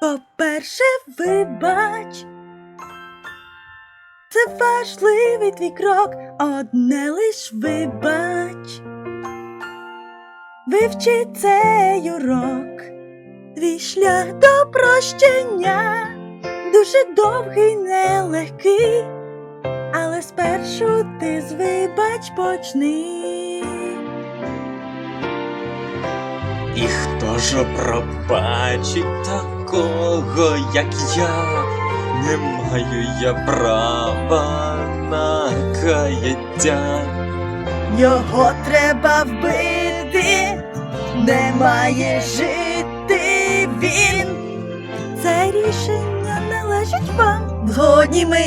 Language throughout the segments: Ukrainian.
По-перше, вибач. Це важливий твій крок, одне лиш вибач. Вивчи цей урок, твій шлях до прощення дуже довгий, нелегкий, але спершу ти з вибач почни. І хто ж пробачить такого, як я? Не маю я права на каяття. Його треба вбити, не має жити він. Це рішення належить вам. Згодні ми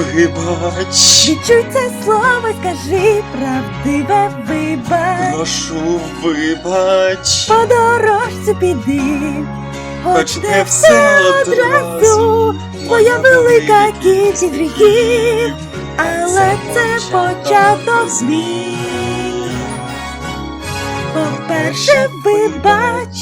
Вибач, відчуй це слово, скажи правдиве вибач. прошу, вибач, По дорожці піди, Хоч не все одразу, твоя велика кількість гріхів, але це початок змін. По-перше, вибач,